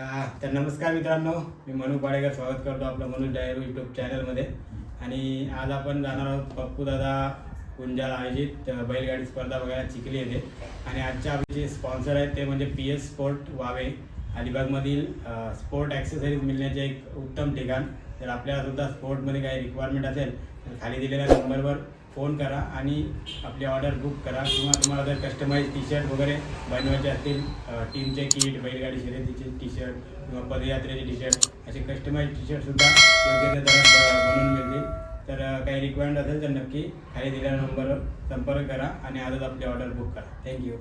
तर नमस्कार मित्रांनो मी मनू पाडेकर स्वागत करतो आपलं मनोज डायर यूट्यूब चॅनलमध्ये आणि आज आपण जाणार आहोत पप्पू दादा कुंजाला आयोजित बैलगाडी स्पर्धा बघायला चिखली येते आणि आजच्या आपले जे स्पॉन्सर आहेत ते म्हणजे पी एस स्पोर्ट वावे. अलिबागमधील स्पोर्ट ॲक्सेसरीज मिळण्याचे एक उत्तम ठिकाण. तर आपल्याला सुद्धा स्पोर्टमध्ये काही रिक्वायरमेंट असेल तर खाली दिलेल्या नंबरवर फोन करा आणि आपली ऑर्डर बुक करा. किंवा तुम्हाला जर कस्टमाइज टी शर्ट वगैरे बनवायचे असतील टीमचे किट बैलगाडी शर्यतीचे टी शर्ट किंवा पदयात्रेचे टी शर्ट असे कस्टमाइज टी शर्टसुद्धा योग्य त्या दरात बनवून मिळतील. तर काही रिक्वायरमेंट असेल तर नक्की खाली दिलेल्या नंबरवर संपर्क करा आणि आजच आपली ऑर्डर बुक करा. थँक्यू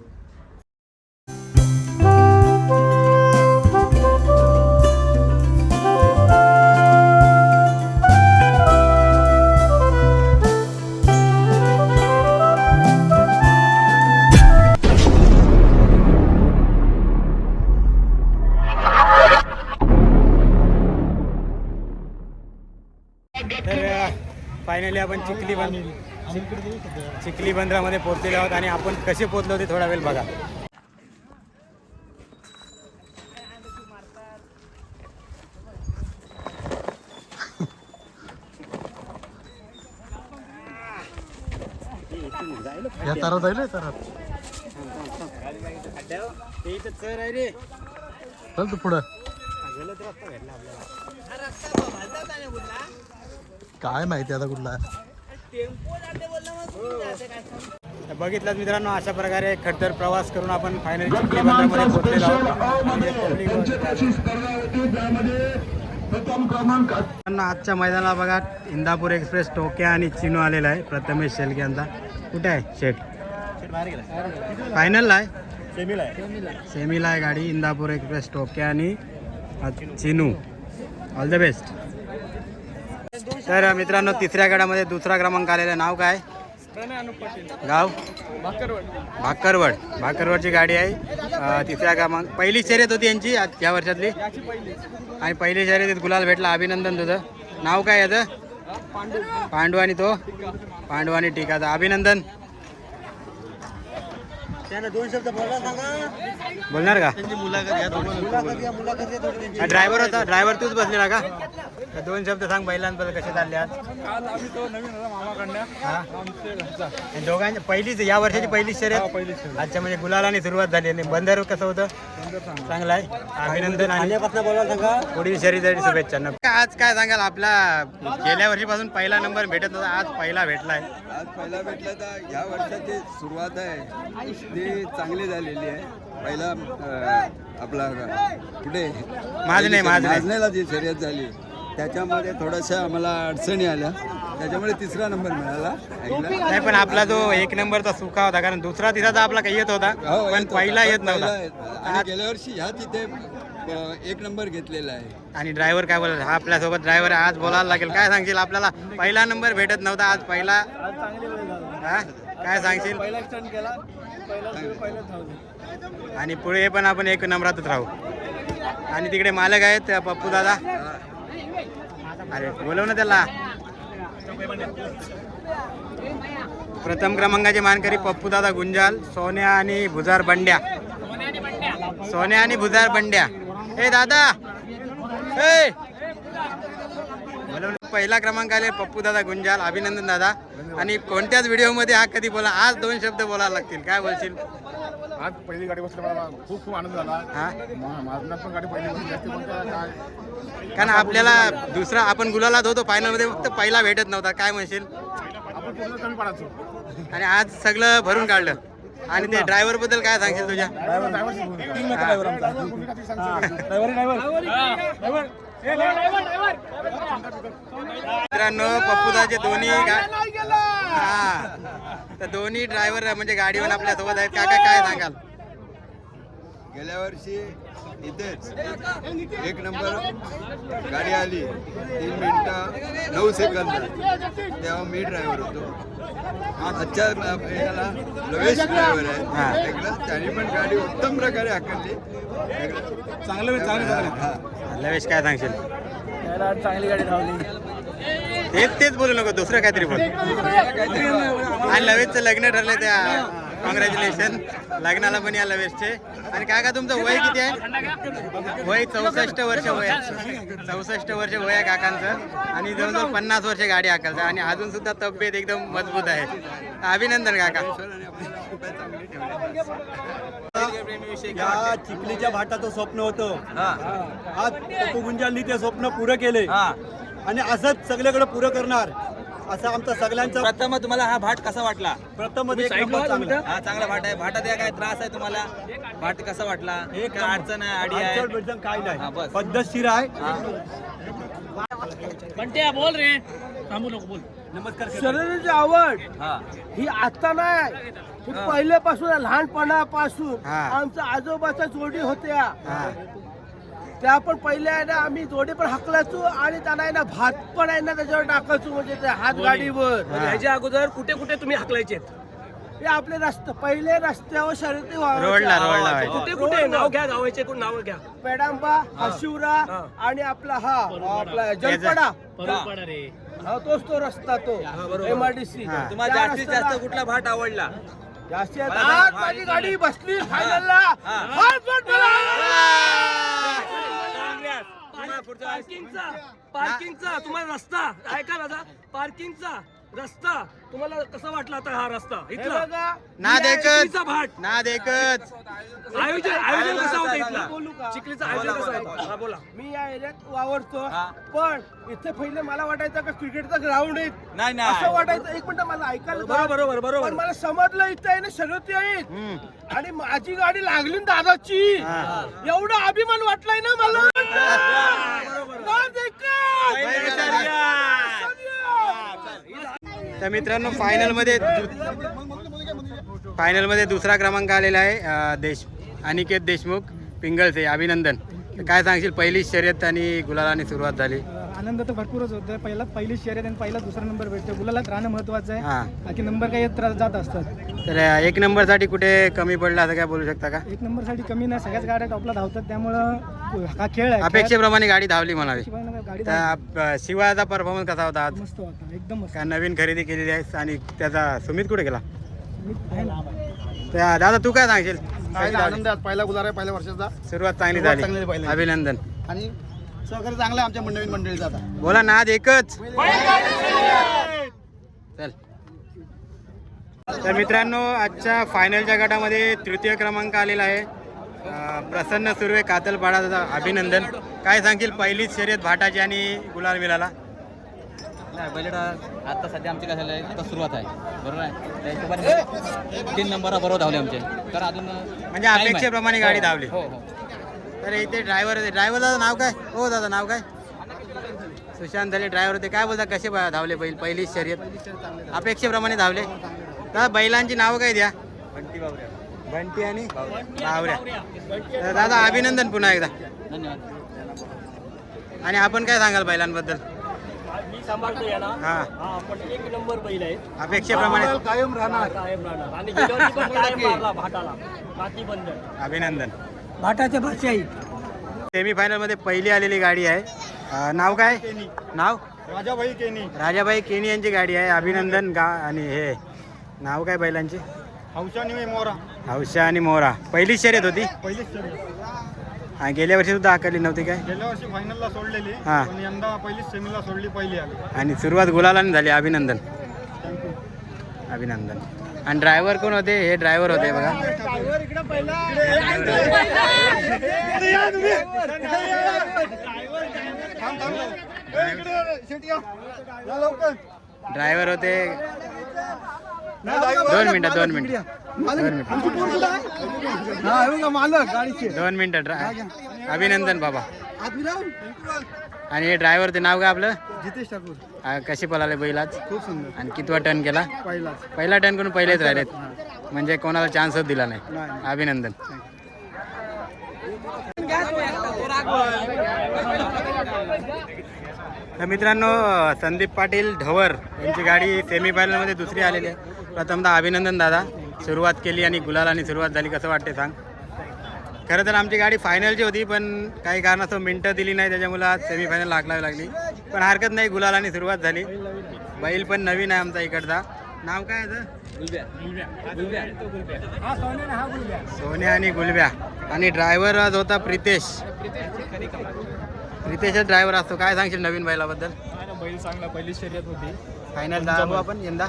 आपण चिखली बंद चिखली बंदरामध्ये पोहोचलेले आहोत आणि आपण कसे पोहोचलो ते थोडा वेळ बघा. या तारा जाईल तारा चर आहे रे चल तू पुढं. काय माहिती आता कुठला बघितलं मित्रांनो अशा प्रकारे खडतर प्रवास करून आपण फायनली चिखली बंदरामध्ये पोहोचलेलो आहोत. म्हणजे आजच्या मैदानाला बघा इंदापूर एक्सप्रेस टोक्या आणि चिनू आलेला आहे प्रथमेश शेलके यांचा. कुठे आहे शेट फायनलला आहे? सेमीला आहे. गाडी इंदापूर एक्सप्रेस टोक्या आणि चिनू. ऑल द बेस्ट तर मित्रांनो तिसऱ्या गडामध्ये दुसरा क्रमांक आलेला नाव काय? गाव? भाकरवड. भाकरवडची गाडी आहे. तिसऱ्या क्रमांक पहिली शर्यत होती यांची या वर्षातली. आणि पहिली शर्यतीत गुलाल भेटला. अभिनंदन तुझं. नाव काय याचं? पांडू. आणि तो? पांडू आणि टिकाचं अभिनंदन. दोन शब्द बोला सांगा. बोलणार का? त्यांची मुलाखत घ्या मुलाखत घ्या मुलाखत घ्या थोडी त्यांची ड्रायव्हर होता ड्रायव्हर तूच बसलेला का? तर दोन शब्द सांग बैलांबद्दल कसे चालले आज. काल आम्ही तो नवीन होता मामाकडनं. हा? आमच्या घरचा. आणि दोघांची पहिलीच या वर्षाची पहिलीच हा, शर्यत शर्यत. अच्छा म्हणजे गुलालाने सुरुवात झाली आणि बंदर कसं होतं? चांगलं. आहे. अभिनंदन आणि आल्यापासून बोला सांगा. पुढील शुभेच्छा. नक्की. आज काय सांगाल? आपला गेल्या वर्षीपासून पहिला नंबर भेटत होता आज पहिला भेटलाय. आज पहिला भेटला तर ह्या वर्षाची सुरुवात आहे. ती चांगली झालेली आहे. पहिला अं, आपला पुढे माजणे, माजणे. जी शर्यत झाली. त्याच्यामध्ये थोड्याशा आम्हाला अडचणी आल्या. त्याच्यामुळे तिसरा नंबर मिळाला. नाही पण आपला जो एक नंबरचा सुका होता कारण दुसरा तिसरा तर आपला काही येत होता हो, पण येत पहिला. येत पहिला नव्हता. आणि गेल्या वर्षी ह्या तिथे अं, एक नंबर घेतलेला आहे. आणि ड्रायव्हर काय बोलला? हा आपल्यासोबत ड्रायव्हर आज बोलायला लागेल. काय सांगशील? आपल्याला पहिला नंबर भेटत नव्हता. आज पहिला हा? काय सांगशील? पहिला स्टंट केला. आणि पुढे पण आपण एक नंबरातच राहू. आणि तिकडे मालक आहेत पप्पू दादा. अरे बोलव ना त्याला. प्रथम क्रमांकाचे मानकरी पप्पू दादा गुंजाल सोन्या आणि भुजार बंड्या. सोन्या आणि भुजार बंड्या. हे दादा. ए! पहिला क्रमांक आले पप्पू दादा गुंजाल अभिनंदन दादा. आणि कोणत्याच व्हिडिओमध्ये हा कधी बोला आज दोन शब्द बोलायला लागतील काय बोलशील? आज पहिली गाडी बसली मला खूप खूप आनंद झाला. पण गाडी पहिली बसली पण काय- कारण आपल्याला दुसरा आपण गुलालात होतो फायनलमध्ये फक्त पहिला भेटत नव्हता काय म्हणशील? आपण पूर्ण कमी पडायचो. आणि आज सगळं भरून काढलं. आणि ते ड्रायव्हरबद्दल काय सांगशील तुझ्या? Driver driver. मित्रांनो पप्पूदाचे दोन्ही गा- हा. तर दोन्ही ड्रायव्हर म्हणजे गाडीवर आपल्यासोबत आहेत. काका काय सांगाल? गेल्या वर्षी इथेच एक नंबर गाडी आली तीन मिनिटं नऊ सेकंद. तेव्हा मी ड्रायव्हर होतो. आजच्या याला लवेश ड्रायव्हर हा. आहे ऐकलं त्यांनी पण गाडी उत्तम प्रकारे हाकलली. चांगलं चांगलं लवेश काय सांगशील? त्याला चांगली गाडी धावली. तेच तेच बोलू नको दुसरं काहीतरी बोल. आणि लवेशचं लग्न ठरलं त्या. कॉंग्रॅच्युलेशन लग्नाला पण याला बेस्टचे आणि काका तुमचं वय किती आहे? वय चौसष्ट वर्ष वय. चौसष्ट वर्ष वय आहे काकांचं. आणि जवळजवळ पन्नास वर्ष गाडी हाकलतं आणि अजून सुद्धा तब्येत एकदम मजबूत आहे. अभिनंदन काका. या चिखलीच्या भाटाचं स्वप्न होतं. आज पप्पू गुंजालनी ते स्वप्न पुरं केले. आणि असंच सगळीकडे पुरं करणार. असं आमचं सगळ्यांचं प्रथम तुम्हाला हा भाट कसा वाटला? प्रथम एक नंबर चांगला. हा चांगला भाट आहे. भाटात या काय त्रास आहे तुम्हाला? भाट कसा वाटला? एक काय अडचण आहे? आडी आहे? अडचण बिडचण काही हा, नाही बस. पद्धतशीर आहे. बोल रे. थांबू नको बोल. नमस्कार शरीराची आवड हा. ही आता नाही. ही पहिल्यापासून आहे, लहानपणापासून. हा. आमच्या आजोबाच्या जोडी होत्या. हा. त्या पण पहिले आहे ना आम्ही जोडी पण हकलायचो आणि त्यांना आहे ना भात पण आहे ना त्याच्यावर टाकायचो म्हणजे त्या हात गाडीवर. हा. ह्याच्या अगोदर कुठे कुठे तुम्ही हाकलायचे? हे आपले रस्ते पहिले रस्त्यावर शर्यती व्हायच्या. रोडला. कुठे कुठे नाव घ्या गावाचे कोण नाव घ्या? पेडांबा हशिवरा आणि आपला हा आपला जलपडा. हा तोच तो रस्ता तो. एम आय डी सी हा. तुम्हाला जास्तीत जास्त कुठला भाट आवडला? जास्तीत जास्त आज माझी गाडी बसली फायनलला हात पार्किंगचा. पार्किंगचा. तुम्हाला रस्ता. ऐका दादा. पार्किंगचा. रस्ता तुम्हाला कसा वाटला आता हा रस्ता? इथला? एकच चिखलीचा भाट नाद एकच आयोजन आयोजन कसं होतं बोलू इथला? का? चिखलीचं आयोजन कसं आहे हा बोला. मी या एरियात वावरतो हा. पण इथे पहिले मला वाटायचं का क्रिकेटचं ग्राउंड आहे. नाही असं नाही वाटायचं एक मिनिट मला ऐकायला बरोबर द्या. बरोबर बरोबर. पण मला समजलं इथं आहे ना शर्यती आहेत. हम्म. आणि माझी गाडी लागली ना दादाची. एवढा अभिमान वाटलाय ना मला. एकच. तर मित्रांनो फायनलमध्ये फायनलमध्ये दुसरा क्रमांक आलेला आहे देश अनिकेत देशमुख पिंगळचे अभिनंदन. तर काय सांगशील पहिली शर्यत आणि गुलालाने सुरुवात झाली. आनंद तर भरपूरच होतोय. पहिला पहिली शर्यत आणि पहिला दुसरा नंबर भेटतो गुलालात राहणं महत्वाचं आहे. हा. बाकी नंबर काही येत त्रास जात असतात. तर एक नंबरसाठी कुठे कमी पडला असं काय बोलू शकता का? एक नंबरसाठी कमी नाही. सगळ्याच गाड्या टॉपला धावतात. त्यामुळं हा खेळ आहे. अपेक्षेप्रमाणे गाडी धावली म्हणावी. गाडी तर शिवाचा परफॉर्मन्स कसा होता आज? मस्त होता. एकदम मस्त. काय नवीन खरेदी केलेली आहे आणि त्याचा सुमित कुठे गेला? मी आहे ना. तर दादा तू काय सांगशील? नाही, आनंद आहे. आज पहिला गुलार आहे पहिल्या वर्षाचा. सुरुवात चांगली सुरुवात चांगली झाली झाली पहिली. अभिनंदन. आणि सहकारी चांगलं आहे आमच्या नवीन मंडळीचा आता बोला नाद एकच. चल. तर मित्रांनो आजच्या फायनलच्या गटामध्ये तृतीय क्रमांक आलेला आहे. अं, प्रसन्न सुर्वे कातलपाडाचा अभिनंदन. काय सांगशील पहिलीच शर्यत भाटाची आणि गुलाल नाही बैलगाडा आता सध्या आमची काय झालं आहे आता सुरुवात आहे. बरोबर आहे? त्या हिशोबाने तीन नंबर बरोबर धावले आमचे. तर अजून म्हणजे अपेक्षेप्रमाणे गाडी धावली. हो हो. तर इथे ड्रायव्हर ड्रायव्हर दादा नाव काय? हो दादा नाव काय? सुशांत झाले ड्रायव्हर होते. काय बोलता कसे बा- धावले बैल? पहिली शर्यत. अपेक्षेप्रमाणे धावले. दादा बैलांची नावं काय द्या? बंटी आणि? बावऱ्या. दादा अभिनंदन पुन्हा एकदा. धन्यवाद. आणि आपण काय सांगाल बैलांबद्दल? मी सांभाळतो या ना हा पण एक नंबर बैल आहे. अपेक्षेप्रमाणे. कायम राहणार. कायम राहणार. आणि गेल्या वर्षी पण कायम मारला भाटाला. माती बंद. अभिनंदन. भाटाच्या भाषा सेमीफायनलमध्ये पहिली आलेली गाडी आहे. अं, नाव काय? नाव? राजाभाई केनी. राजाबाई केनी यांची गाडी आहे. अभिनंदन गा आणि हे. नाव काय बैलांचे? हौशानी मोरा. हौशा आणि मोरा. पहिली शर्यत होती? पहिलीच हा, गेल्या वर्षी सुद्धा आकारली नव्हती काय? गेल्या वर्षी फायनलला सोडलेली. हा. पण यंदा पहिलीच सेमीला सोडली पहिली आली. आणि सुरुवात गुलालाने झाली. अभिनंदन. अभिनंदन. आणि ड्रायव्हर कोण होते? हे ड्रायव्हर होते बघा. ड्रायव्हर होते. दोन मिनिटं दोन मिनिटं. दोन मिनिटं. मालक गाडीचे. दोन मिनिटं ड्रा अभिनंदन बाबा. आणि हे ड्रायव्हर ते नाव काय आपलं? जितेश ठाकूर. आ, कशी पळाले बैल आज? खूप सुंदर. आणि कितवा टर्न केला? पहिलाच पहिला टर्न करून पहिलेच राहिलेत. म्हणजे कोणाला चान्सच दिला नाही. अभिनंदन. तर मित्रांनो संदीप पाटील ढवर यांची गाडी सेमीफायनलमध्ये दुसरी आलेली आहे. प्रथमतः अभिनंदन दादा. सुरुवात केली आणि गुलालाने सुरुवात झाली. कसं वाटते सांग? खरं तर आमची गाडी फायनलची होती पण काही कारणास्तव मिनटं दिली नाही त्याच्यामुळं आज सेमीफायनल लागावी लागली. पण हरकत नाही गुलालाने सुरुवात झाली. बैल पण नवीन आहे आमचा इकडचा. नाव काय सोन्या आणि गुलब्या. आणि ड्रायव्हर आज होता प्रितेश. प्रितेशच ड्रायव्हर असतो. काय सांगशील नवीन बैलाबद्दल? बैल चांगला पहिली शर्यत होती फायनल आपण यंदा?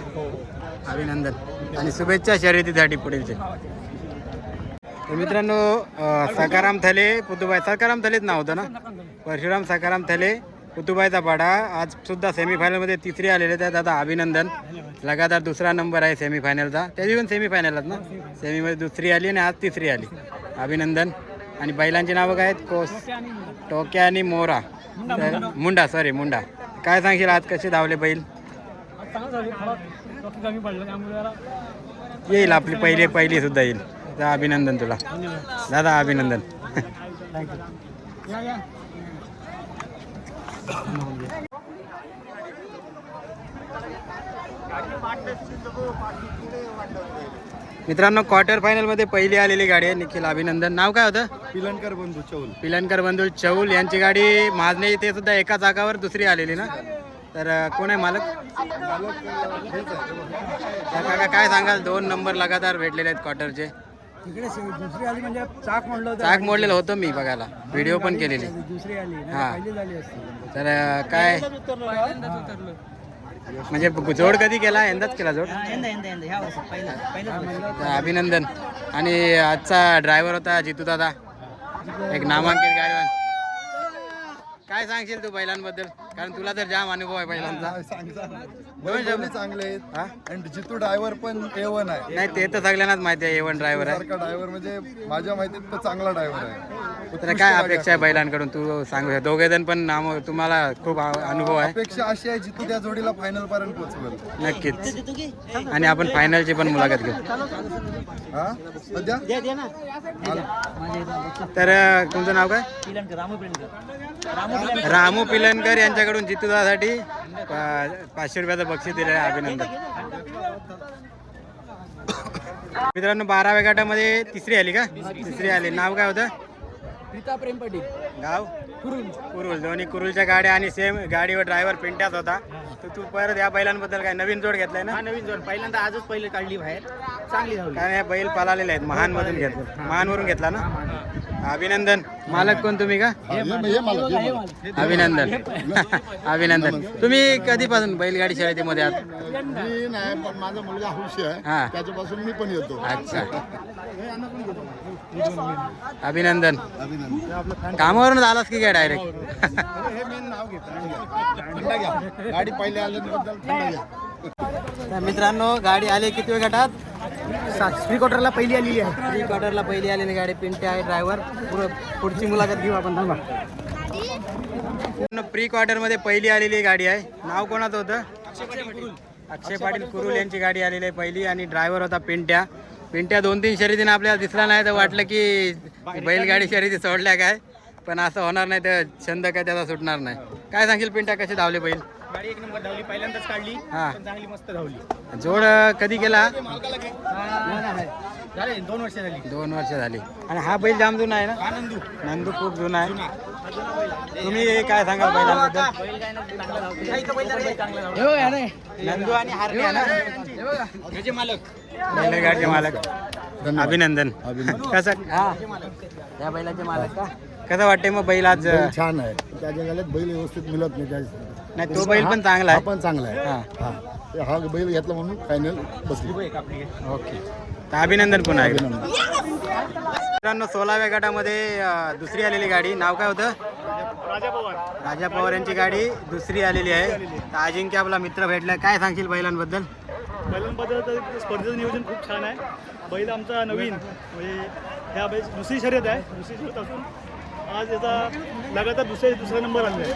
अभिनंदन. आणि शुभेच्छा शर्यतीसाठी पुढीलचे. मित्रांनो सकाराम थले पुतुबाई सकाराम थलेच नाव होतं ना? परशुराम सकाराम थले पुतुबाईचा पाडा. आज सुद्धा सेमीफायनलमध्ये तिसरी आलेले त्यात आता अभिनंदन. लगातार दुसरा नंबर आहे सेमीफायनलचा त्याची पण सेमीफायनलच ना? सेमीमध्ये दुसरी आली आणि आज तिसरी आली. अभिनंदन. आणि बैलांची नावं काय आहेत? कोस. टोक्या आणि मोरा. तर मुंडा सॉरी मुंडा. काय सांगशील? आज कसे धावले बैल? येईल आपली पहिली पहिली सुद्धा येईल. तर अभिनंदन तुला. दादा अभिनंदन. मित्रांनो क्वार्टर फायनलमध्ये पहिली आलेली गाडी आहे. निखिल अभिनंदन. नाव काय होतं? पिलनकर बंधू चौल. पिलनकर बंधू चौल. यांची गाडी माझणे ते सुद्धा एका जागावर दुसरी आलेली ना? तर कोण आहे मालक? काका काय सांगाल? दोन नंबर लगातार भेटलेले आहेत क्वार्टरचे तिकडे दुसरी आली म्हणजे चाक म्हणलं चाक मोडलेलं होतं मी बघायला. व्हिडिओ पण केलेली. दुसरी आली हा. झाली असती. तर काय? म्हणजे जोड कधी केला? यंदाच केला जोड? अभिनंदन. आणि आजचा ड्रायव्हर होता जितू दादा. एक नामांकित गाडीवर काय सांगशील तू बैलांबद्दल? कारण तुला तर जाम अनुभव आहे बैलांचा. दोन शब्द. चांगले आहेत. हा? आणि जितू ड्रायव्हर पण ए वन आहे. नाही ते तर सगळ्यांनाच माहिती आहे एवन ड्रायव्हर आहे. सारखा ड्रायव्हर म्हणजे माझ्या माहितीत तो चांगला ड्रायव्हर आहे. तर काय अपेक्षा आहे बैलांकडून? तू सांगू शकतो. दोघे जण पण नाम तुम्हाला खूप आ- अनुभव आहे. अपेक्षा अशी आहे जितू त्या जोडीला फायनल पर्यंत पोहोचवेल. नक्कीच. आणि आपण फायनलची पण मुलाखत घेऊ. हा? सध्या? तर अ, तुमचं नाव काय? रामू पिलनकर. यांच्याकडून जितुदासाठी पाचशे रुपयाचं बक्षीस दिलेलं आहे अभिनंदन. मित्रांनो बाराव्या गटामध्ये तिसरी आली का? तिसरी आली. नाव काय होतं? प्रीता प्रेम पाटील. गाव? कुरुल. कुरुल. दोन्ही कुरुलच्या गाड्या आणि सेम गाडीवर ड्रायव्हर पिंट्याच होता. तर तू परत या बैलांबद्दल काय नवीन जोड घेतलाय ना? नवीन जोड. पहिल्यांदा आजच पहिले काढली बाहेर. चांगली धावली. काय नाही, बैल पळालेले आहेत. महान मधून घेतलं. महानवरून घेतला ना? अभिनंदन. मालक कोण तुम्ही का? अभिनंदन. अभिनंदन. तुम्ही कधीपासून बैलगाडी शर्यतीमध्ये आहात? मी नाही पण माझा मुलगा हौशी आहे. त्याच्यापासून मी पण येतो. अच्छा. अभिनंदन. कामावरून आलास की काय डायरेक्ट हे मेन नाव घेतो. थंडा घ्या. गाडी पहिले आल्याबद्दल मित्रांनो गाडी आली किती वेळ गटात? प्री क्वार्टरला पहिली आलेली आहे. प्री क्वार्टरला पहिली आलेली गाडी पिंटे आहे ड्रायव्हर पुढची मुलाखत घेऊ आपण थांबा. प्री क्वार्टरमध्ये पहिली आलेली गाडी आहे. नाव कोणाचं होतं? अक्षय पाटील कुरुल. यांची गाडी आलेली आहे पहिली आणि ड्रायव्हर होता पिंट्या. पिंट्या दोन तीन शर्यतीने आपल्याला दिसला नाही तर वाटलं की बैलगाडी शर्यती सोडल्या काय? पण असं होणार नाही तर छंद काय त्याचा सुटणार नाही. काय सांगेल पिंट्या कसे धावले बैल? गाडी एक नंबर धावली पहिल्यांदाच काढली हा. पण चांगली मस्त धावली. जोड अं, कधी केला? झाले दोन वर्ष झाली. दोन वर्ष झाली. आणि हा बैल जाम जुना आहे ना? नंदू. नंदू खूप जुना आहे. तुम्ही काय सांगाल बैलांबद्दल? नंदू आणि हार्ले आहे ना? बैलगाडीचे मालक. अभिनंदन. कसं? हा. या बैलाचे मालक का? कसं वाटतंय मग बैल आज? छान आहे. त्या जगाला बैल व्यवस्थित मिळत नाही त्या नाही तो बैल पण चांगला हा आहे पण चांगला आहे. हा. हा ते हा बैल घेतला म्हणून फायनल बसली. ओके. तर अभिनंदन पुन्हा एकदा. मित्रांनो सोळाव्या गटामध्ये अं, दुसरी आलेली गाडी. नाव काय होतं? राजा पवार. राजा पवार यांची गाडी दुसरी आलेली आहे. तर अजिंक्य आपला मित्र भेटला. काय सांगशील बैलांबद्दल? बैलांबद्दल तर स्पर्धेचं नियोजन खूप छान आहे. बैल आमचा नवीन. म्हणजे ह्या बैल दुसरी शर्यत आहे. दुसरी शर्यत असून आज याचा लगातार दुसऱ्या दुसरा नंबर आहे.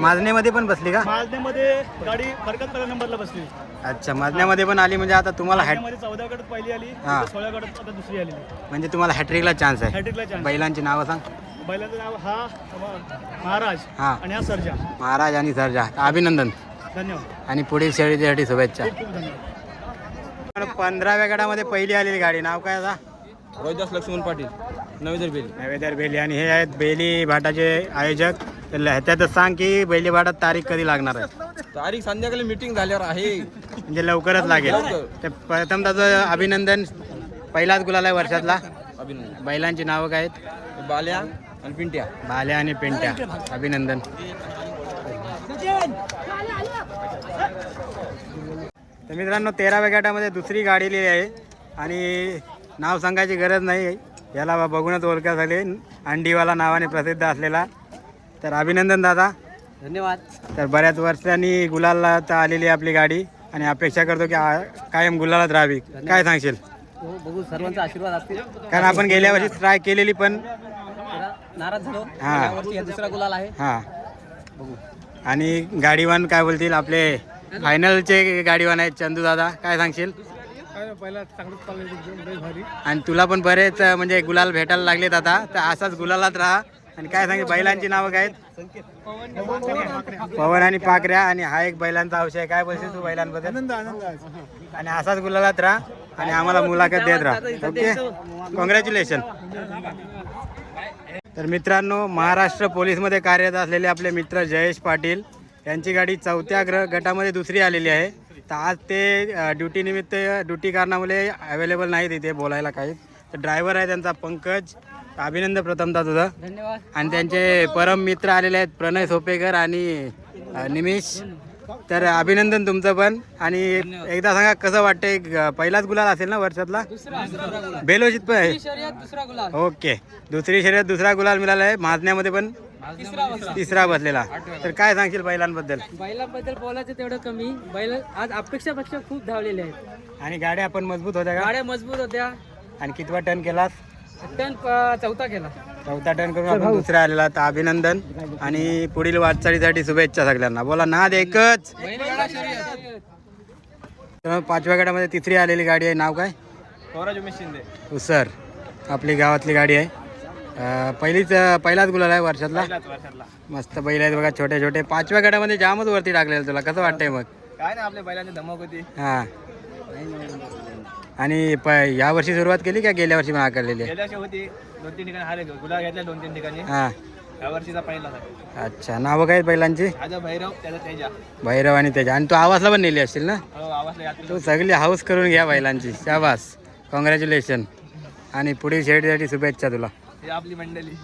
माजण्यामध्ये पण बसली का? माजण्यामध्ये गाडी फरकात पहिल्या नंबरला बसली. अच्छा माजण्यामध्ये पण आली म्हणजे आता तुम्हाला हॅटमध्ये चौदा गटात पहिली आली हा. सोळा गटात आता दुसरी आलेली. म्हणजे तुम्हाला हॅट्रिकला चान्स आहे. हॅट्रिकला चान्स बैलांची नावं सांग. बैलाचं नाव हा महाराज हा. आणि हा सर्जा. महाराज आणि सरजा. अभिनंदन. धन्यवाद. आणि पुढील शर्यतीसाठी शुभेच्छा. खूप खूप धन्यवाद. पंधराव्या गटामध्ये पहिली आलेली गाडी. नाव काय आता? रोहिदास लक्ष्मण पाटील. नवेदर बेली. नवेदर बेली. आणि हे आहेत बेली भाटाचे आयोजक. तर ह्याच्यातच सांग की बेली भाटात तारीख कधी लागणार आहे? तारीख संध्याकाळी मीटिंग झाल्यावर आहे. म्हणजे लवकरच लागेल. तर प्रथम त्याचं अभिनंदन पहिलाच गुलाल आहे वर्षातला. अभिनंदन. बैलांची नावं काय आहेत? बाल्या आणि पिंट्या. भाल्या आणि पेंट्या. अभिनंदन. तर मित्रांनो तेराव्या गटामध्ये दुसरी गाडी लिहिली आहे. आणि नाव सांगायची गरज नाही. याला बघूनच ओळखा झाले. अंडीवाला नावाने प्रसिद्ध असलेला. तर अभिनंदन दादा. धन्यवाद. तर बऱ्याच वर्षांनी गुलाला आता आलेली आपली गाडी. आणि अपेक्षा करतो की आ- कायम गुलालात राहावी. काय सांगशील? हो बघू सर्वांचा आशीर्वाद असतील. कारण आपण गेल्या वर्षी ट्राय केलेली पण जरा नाराज झालो. हा. यावर्षी हा दुसरा गुलाल आहे. हां. बघू. आणि गाडीवान काय बोलतील? आपले फायनलचे गाडीवान आहेत चंदू दादा. काय सांगशील? आणि तुला पण बरेच म्हणजे गुलाल भेटायला लागलेत आता. तर असाच गुलालात राहा. आणि काय सांगेल बैलांची नावं काय आहेत? पवन आणि पाकऱ्या. आणि हा एक बैलांचा अंश आहे. काय बोलशील तू बैलांबद्दल. आणि असाच गुलालात राहा. आणि आम्हाला मुलाखत देत राहा. ओके? कॉंग्रॅच्युलेशन तर मित्रांनो महाराष्ट्र पोलीसमध्ये कार्यरत असलेले आपले मित्र जयेश पाटील यांची गाडी चौथ्या ग्र गटामध्ये दुसरी आलेली आहे. तर आज ते ड्युटीनिमित्त ड्युटी कारणामुळे अवेलेबल नाहीत इथे बोलायला काही. तर ड्रायव्हर आहे त्यांचा पंकज. अभिनंदन प्रथमतः तुझं. धन्यवाद. आणि त्यांचे परम मित्र आलेले आहेत प्रणय सोपेकर आणि निमिष. तर अभिनंदन तुमचं पण. आणि एकदा सांगा कसं वाटतंय पहिलाच गुलाल असेल ना वर्षातला? बेलोजीत पण आहे. दुसरा गुलाल. ओके. दुसरी शर्यत दुसरा गुलाल मिळाला आहे. माजण्यामध्ये पण तिसरा बसलेला तर काय सांगशील बैलांबद्दल? बैलाबद्दल बोलायचं तेवढं कमी. बैल आज अपेक्षापेक्षा खूप धावलेले आहेत. आणि गाड्या पण मजबूत होत्या का? गाड्या मजबूत होत्या. आणि कितवा टर्न केलास? टन चौथा केला. चौथा टर्न करून आपण दुसरा आलेला तर अभिनंदन आणि पुढील वाटचालीसाठी शुभेच्छा सगळ्यांना. बोला नाद एकच. पाचव्या गटामध्ये तिसरी आलेली गाडी आहे. नाव काय? शिंदे. उसर. आपली गावातली गाडी आहे. अं, पहिलीच पहिलाच गुलाल आहे वर्षातला? मस्त बैल आहेत बघा छोटे छोटे. पाचव्या गटामध्ये जामच वरती टाकलेलं तुला. कसं वाटतंय मग? काय ना आपल्या बैलांची धमक होती. हां. आणि प या वर्षी सुरुवात केली का गेल्या वर्षी पण आकारलेली? आहे गेल्या वर्षी होती. दोन तीन ठिकाणी हारे गुलाल घेतल्या दोन तीन ठिकाणी. हां. या वर्षीचा पहिला अच्छा. नावं काय आहेत बैलांची? माझा भैरव त्याचा तेजा. भैरव आणि त्याच्या आणि तू आवाजला पण नेली असतील ना? हो आवाजला तू सगळी हाऊस करून घ्या बैलांची. शाबास. कॉंग्रॅच्युलेशन आणि पुढील शेडसाठी शुभेच्छा तुला. ही आपली मंडळी.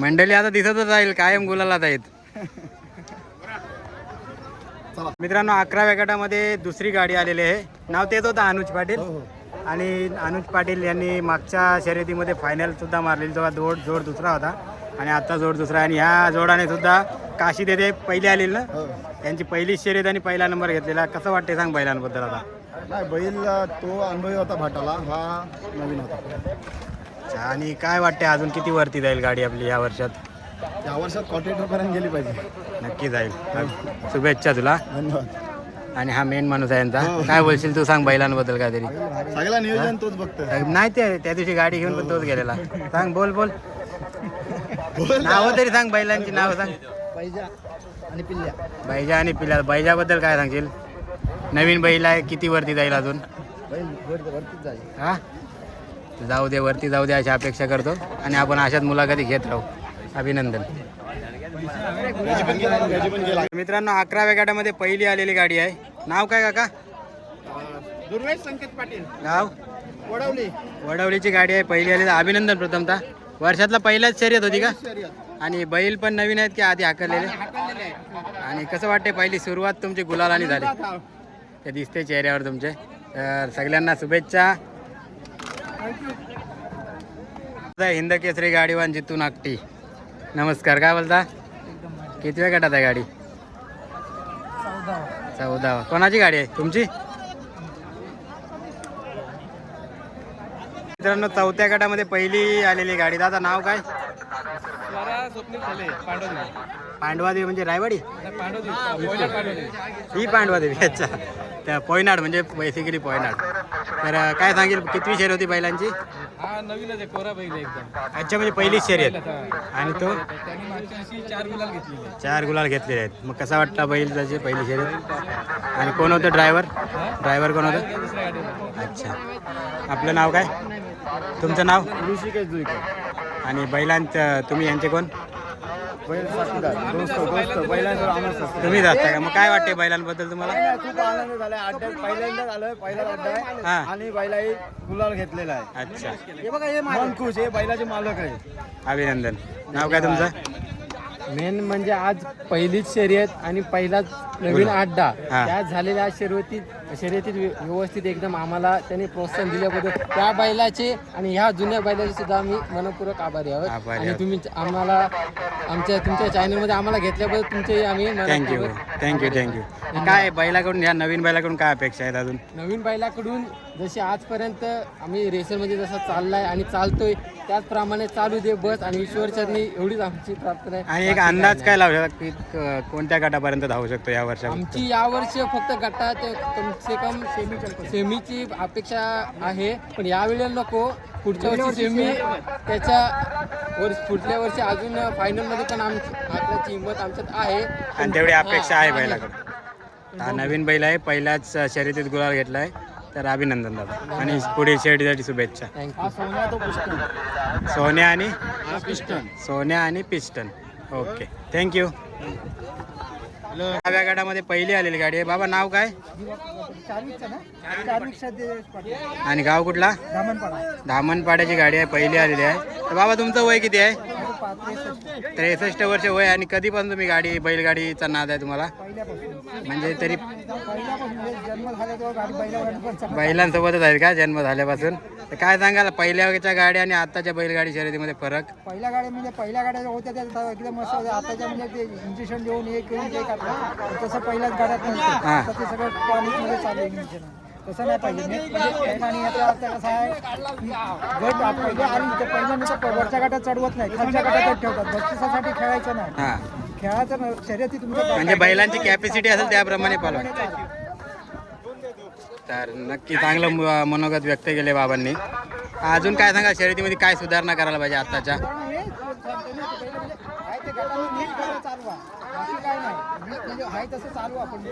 मंडळी आता दिसतच राहील कायम गुलालात आहेत. मित्रांनो अकराव्या गटामध्ये दुसरी गाडी आलेली आहे. नाव तेच होतं अनुज पाटील. आणि अनुज पाटील यांनी मागच्या शर्यतीमध्ये फायनल सुद्धा मारलेली. तेव्हा जोड जोड दुसरा होता. आणि आता जोड दुसरा आणि ह्या जोडाने सुद्धा काशी देते पहिली आलेली. ना त्यांची पहिली शर्यत आणि पहिला नंबर घेतलेला. कसं वाटते सांग बैलांबद्दल आता? नाही बैल तो अनुभवी होता भाटाला. हा नवीन होता. अच्छा, आणि काय वाटते अजून किती वरती जाईल गाडी आपली या वर्षात? या वर्षात पर्यंत गेली पाहिजे. नक्की जाईल. शुभेच्छा तुला. धन्यवाद. आणि हा मेन माणूस आहे यांचा. काय बोलशील तू सांग बैलांबद्दल काहीतरी. सगळा नियोजन तोच नाही ते त्या दिवशी गाडी घेऊन पण तोच गेलेला. सांग बोल बोल. नावं तरी सांग बैलांची नावं सांग. पाहिजे आणि पिल्ल्या. बैजा आणि पिल्या बैजाबद्दल काय सांगशील? नवीन बैल आहे किती वरती जाईल अजून? बैल वरतीच जाईल. हा? जाऊ दे वरती जाऊ दे अशी अपेक्षा करतो आणि आपण अशाच मुलाखती घेत राहू. अभिनंदन. मित्रांनो अकराव्या गटामध्ये पहिली आलेली गाडी आहे. नाव काय काका? दुर्वेश संकेत पाटील. गाव वडवली. वडवलीची गाडी आहे पहिली आली आभिनंदन प्रथमतः. वर्षातला पहिलाच शर्यत होती का? आणि बैल पण नवीन आहेत की आधी हाकललेले? आणि कसं वाटते पहिली सुरुवात तुमची गुलालानी झाली? ते दिसते चेहऱ्यावर तुमचे. तर सगळ्यांना शुभेच्छा. हिंद केसरी गाडीवान जितू नागटी। नमस्कार काय बोलता? किती वेळ गटात आहे गाडी? चौदा कोणाची गाडी आहे? तुमची? मित्रांनो चौथ्या गटामध्ये पहिली आलेली गाडी. दादा नाव काय? पांडवादेवी म्हणजे रायवाडी? ही पांडवादेवी अच्छा. त्या पोयनाड म्हणजे बेसिकली पोयनाड तर काय सांगेल कितवी शर्यत होती बैलांची? हा नवीनच आहे कोरा बैल एकदम. अच्छा म्हणजे पहिलीच शर्यत आणि तो? त्यांनी मागच्या वर्षी चार गुलाल घेतलेले चार गुलाल घेतलेले आहेत. मग कसा वाटला बैल त्याची पहिली शर्यत? आणि कोण होतं ड्रायव्हर ड्रायव्हर कोण होतं? दुसऱ्या अच्छा. आपलं नाव काय? तुमचं नाव? ऋषिकेश जुईकर आणि बैलांचं तुम्ही यांचे कोण? बैल साथीदार दोस्त दोस्त बैलांवर आम्हाला तुम्ही जाता का? मग काय वाटते बैलांबद्दल तुम्हाला? खूप आनंद झाला. अड्ड्यात पहिल्यांदाच आलोय पहिला अड्डा आहे. हा. आणि बैलाही गुलाल घेतलेला आहे. अच्छा. हे बघा हे मन खुश हे बैलाचे मालक आहे. अभिनंदन. नाव काय तुमचं? मेन म्हणजे आज पहिलीच शर्यत आणि पहिलाच नवीन अड्डा हा. त्या झालेल्या शर्यतीत शर्यतीत व्य- व्यवस्थित एकदम आम्हाला त्यांनी प्रोत्साहन दिल्याबद्दल त्या बैलाचे आणि ह्या जुन्या बैलाचे सुद्धा आम्ही मनपूर्वक आभारी आहोत. आभारी आणि आहोत. तुम्ही आम्हाला आमच्या तुमच्या चॅनलमध्ये आम्हाला घेतल्याबद्दल तुमचे आम्ही थँक्यू मनपूर्वक थँक्यू थँक्यू काय बैलाकडून ह्या नवीन बैलाकडून काय अपेक्षा आहेत अजून? नवीन बैलाकडून जसे आजपर्यंत आम्ही रेसरमध्ये जसा चाललाय आणि चालतोय त्याचप्रमाणे चालू दे बस आणि ईश्वरचरणी एवढीच आमची प्रार्थना आहे. आणि एक अंदाज काय लावू शकता की क- कोणत्या गटापर्यंत धावू शकतो या वर्षात? आमची यावर्षी फक्त गटात कम से कम सेमीची अपेक्षा आहे पण यावेळेला नको. पुढच्या वर्षी सेमी त्याच्या वर्ष पुढल्या वर्षी अजून फायनलमध्ये पण आमची आकड्याची हिंमत आमच्यात आहे. आणि तेवढी अपेक्षा आहे बैलाकडे. हा नवीन बैल आहे. पहिल्याच शर्यतीत गुलाल घेतलाय. तर अभिनंदन दादा. आणि पुढील शर्यतीसाठी शुभेच्छा. थँक्यू सोन्या आणि सोन्या आणि पिस्टन. ओके. थँक्यू नव्या गटामध्ये पहिली आलेली गाडी आहे. बाबा नाव काय? आणि गाव कुठला? धामणपाड्याची गाडी आहे. पहिली आलेली आहे. तर बाबा तुमचं वय किती आहे? त्रेसष्ट. वर्ष वय आणि कधीपासून तुम्ही गाडी बैलगाडीचा नाद आहे तुम्हाला? म्हणजे तरी बैलांसोबतच आहेत का? जन्म झाल्यापासून. तर काय सांगाल? पहिल्याच्या गाड्या आणि आताच्या बैलगाडी शर्यतीमध्ये फरक? पहिल्या गाड्या म्हणजे पहिल्या गाड्या होत्या त्या एकदम मस्त होत्या. आताच्या म्हणजे ते इंजेक्शन देऊन हे करून ते करतात. तसं पहिल्याच गाड्यात हा. आता ते सगळं टॉनिकमध्ये चालू इंजेक्शन तसं नाही पाहिजे. आणि आता आता कसं आहे गट पहिले तर पहिल्या मी तर वरच्या चढवत नाही. खालच्या गाड्यातच ठेवतात. बक्षिसासाठी खेळायचं नाही. हा. खेळाचं शर्यती तुमच्या म्हणजे बैलांची कॅपॅसिटी असेल त्याप्रमाणे पालवा तर नक्की चांगलं मनोगत व्यक्त केले बाबांनी. अजून काय सांगा शर्यतीमध्ये काय सुधारणा करायला पाहिजे आताच्या कारण हे आहे ते गटाने नीट गाड्या चालवा बाकी काय नाही नीट म्हणजे आहे तसं चालवा पण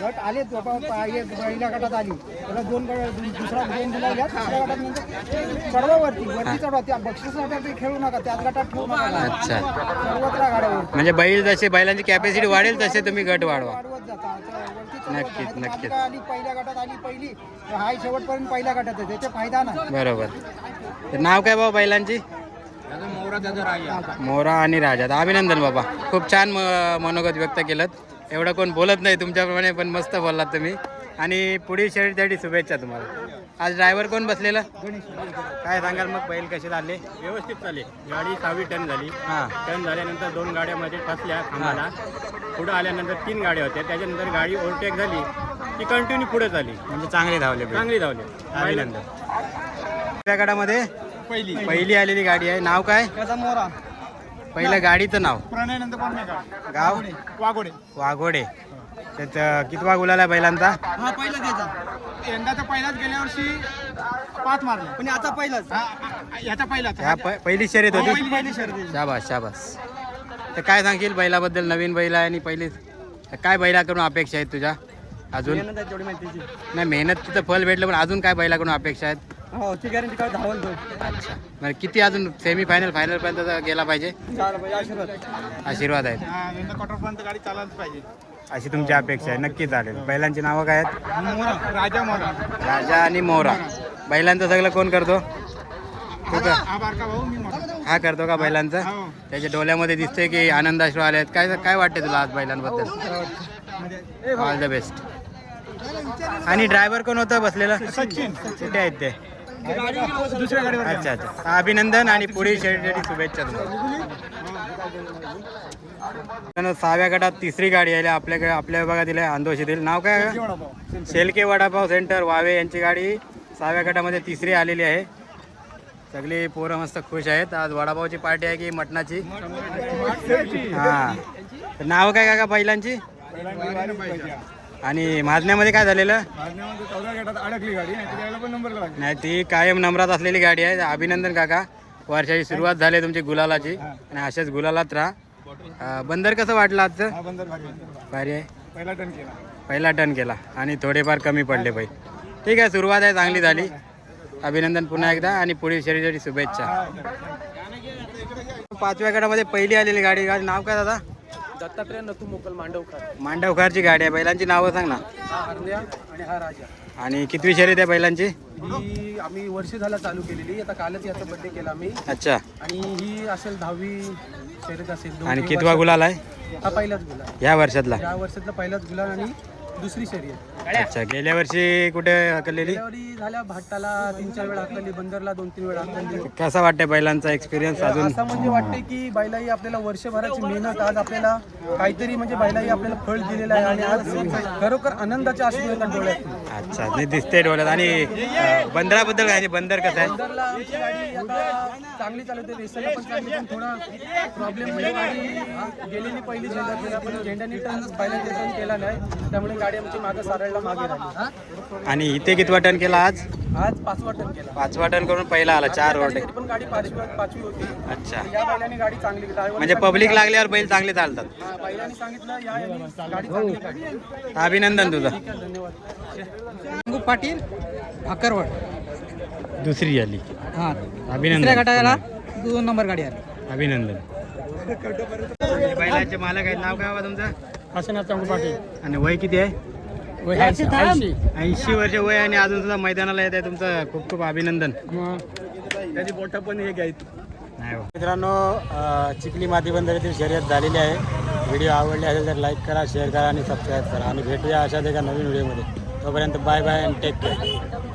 गट आले पहिल्या गटात आली. त्याला दोन गट दुसरा दोन दिला तिसऱ्या गटात नंतर चढवा वरती चढवा त्या बक्षिसासाठी खेळू नका. त्याच गटात ठेवू नका. अच्छा. राहा गाड्यावर म्हणजे बैल जसे बैलांची कॅपॅसिटी वाढेल तसे तुम्ही गट वाढवा. वाढवत जाता. नक्कीच, जाता. नक्कीच. आली पहिल्या गटात आली पहिली. हाय शेवटपर्यंत पहिल्या गटात आहे. त्याचे फायदा नाही. बरोबर. तर नाव काय बाबा बैलांची? मोरा आणि राजा. तर अभिनंदन बाबा. खूप छान म- मनोगत व्यक्त केलं एवढं कोण बोलत नाही तुमच्याप्रमाणे पण मस्त बोललात तुम्ही. आणि पुढील शर्यतीसाठी शुभेच्छा तुम्हाला. आज ड्रायव्हर कोण बसलेला? काय सांगाल मग? बैल कसे झाले व्यवस्थित चालली. गाडी सहावी टर्न झाली. हां. टर्न झाल्यानंतर दोन गाड्यामध्ये फसल्या खांबाला. पुढे आल्यानंतर तीन गाड्या होत्या. त्याच्यानंतर गाडी ओव्हरटेक झाली. ती कंटिन्यू पुढे झाली म्हणजे चांगले धावले बैल. चांगली धावली. अभिनंदन त्या गटामध्ये पहिली. पहिली आलेली गाडी आहे. नाव काय? मोरा. पहिलं गाडीचं नाव? गाव? वाघोडे. वाघोडे. त्याचं कितवा गुलाल बैलांचा? हा पहिला त्याचा. यंदा तर पहिलाच गेल्या वर्षी पाच मारले. पण याचा पहिलाच. याचा पहिलाच. ह्या प- पहिली शर्यत होती. पहिली पहिली शर्दी शाबास शाबास. तर काय सांगशील बैलाबद्दल? नवीन बैल आहे आणि पहिली तर काय बैलाकडून अपेक्षा आहेत तुझ्या? अजून? तेवढी नाही मेहनतीचं फल भेटलं पण अजून काय बैलाकडून अपेक्षा आहेत? हो ती गॅरंटी काय धावल तो अच्छा. म्हणजे किती अजून सेमी फायनल फायनल पर्यंत गेला पाहिजे? चार पाहिजे आशीर्वाद. आशीर्वाद आहेत. हा यंदा क्वार्टरपर्यंत गाडी चालायलाच पाहिजे. अशी तुमची अपेक्षा आहे नक्की चालेल. बैलांची नावं काय आहेत? मोरा राजा मोरा. राजा आणि मोरा. बैलांचं सगळं कोण करतो? तू हा बारका भाऊ मी मोरा. हा करतो का बैलांचं? हो. त्याच्या डोळ्यामध्ये दिसते की आनंदाश्रू आले आहेत काय काय वाटते तुला आज बैलांबद्दल? ऑल द बेस्ट आणि ड्रायव्हर कोण होतं बसलेलं? सचिन. कुठे आहेत ते? अच्छा अच्छा. अभिनंदन आणि पुढील शर्यतीसाठी शुभेच्छा तुम्हाला. सहाव्या गटात तिसरी गाडी आली आपल्याकडे आपल्या विभागातील आहे अंदोशीतील नाव काय आहे? शेलके वडापाव सेंटर वावे यांची गाडी सहाव्या गटामध्ये तिसरी आलेली आहे. सगळी पोरं मस्त खुश आहेत. आज वडापावची पार्टी आहे की मटणाची? हा. नाव काय काका बैलांची आणि माझण्यामध्ये काय झालेलं? चौदा गटात अडकली गाडी नाही त्याला पण नंबर लागला. नाही ती कायम नम्रात असलेली गाडी आहे. अभिनंदन काका. वर्षाची सुरुवात झाली तुमची गुलालाची. आणि अशाच गुलालात राहा. बंदर कसं वाटलं आजचं? बंदर भारी आहे. पहिला टर्न केला. पहिला टर्न केला. आणि थोडेफार कमी पडले पाहिजे ठीक आहे सुरुवात आहे चांगली झाली. अभिनंदन पुन्हा एकदा आणि पुढील शरीरासाठी शुभेच्छा. पाचव्या गटामध्ये पहिली आलेली गाडी. गाडी नाव काय दादा? दत्तात्रय नतू मोकल मांडवकर. मांडवकारची गाडी आहे. बैलांची नावं सांग ना. हा हरण्या आणि हा राजा. आणि कितवी शर्यत आहे बैलांची? ही आम्ही वर्ष झाला चालू केलेली. आता कालच याचा बर्थडे केला आम्ही. अच्छा. आणि ही असेल दहावी शर्यत असेल. दोन आणि तीन कितवा वर्षात. गुलाल आहे? हा पहिलाच गुलाल. या वर्षातला. या वर्षातला पहिलाच गुलाल आणि दुसरी शर्यत. अच्छा गेल्या वर्षी कुठे गेल्यावरी झाल्या भाटाला तीन चार वेळा हाकलली बंदरला दोन तीन वेळा हाकलली. कसा वाटतंय बैलांचा एक्सपिरियन्स अजून? असं म्हणजे वाटते की बैलाही आपल्याला वर्षभराची मेहनत आज आपल्याला काहीतरी म्हणजे बैलाही आपल्याला फळ दिलेलं आहे आणि आज खरोखर आनंदाच्या अश्रू येतात डोळ्यात अच्छा नाही दिसते डोळ्यात. आणि अं, बंदराबद्दल काय? बंदर कसं आहे? बंदरला आमची गाडी आता चांगली चालवते रेसरला पण चांगली पण थोडा प्रॉब्लेम म्हणजे गाडी गेलेली पहिली झेंडा केला पण झेंड्याने टर्न बैलांनी टर्न केला नाही. त्यामुळे गाडी आमची मागं सारायला मागे राहिली आणि इथे कितवा टन केला आज? आज पाचवा टर्न केला. पाचवा टन करून पहिला आला चार ओरडे पण गाडी पाचवी पाचवी होती. अच्छा. या बैलाने गाडी चांगली driver म्हणजे पब्लिक लागल्यावर बैल चांगले चालतात. हा, बैलाने सांगितलं या यांनी गाडी चांगली काढली अभिनंदन तुझं. ठीक आहे धन्यवाद पाटील भाकरवड. दुसरी आली. हां. अभिनंदन दुसऱ्या गटाला दोन नंबर गाडी आली. अभिनंदन. बैलाचे मालक आहेत. नाव काय बाबा तुमचं? काशीनाथ चांगू पाटील. आणि वय किती आहे? ऐंशी वर्ष वय आणि अजून सुद्धा मैदानाला येत आहे. तुमचं खूप खूप अभिनंदन. त्याची बोट पण हे घ्यायची नाही हो. मित्रांनो अ, चिखली माती बंदरातील शर्यत झालेली आहे. व्हिडिओ आवडले असेल तर लाईक करा शेअर करा आणि सबस्क्राईब करा. आणि भेटूया अशाच एका नवीन व्हिडिओमध्ये. तोपर्यंत bye bye and take care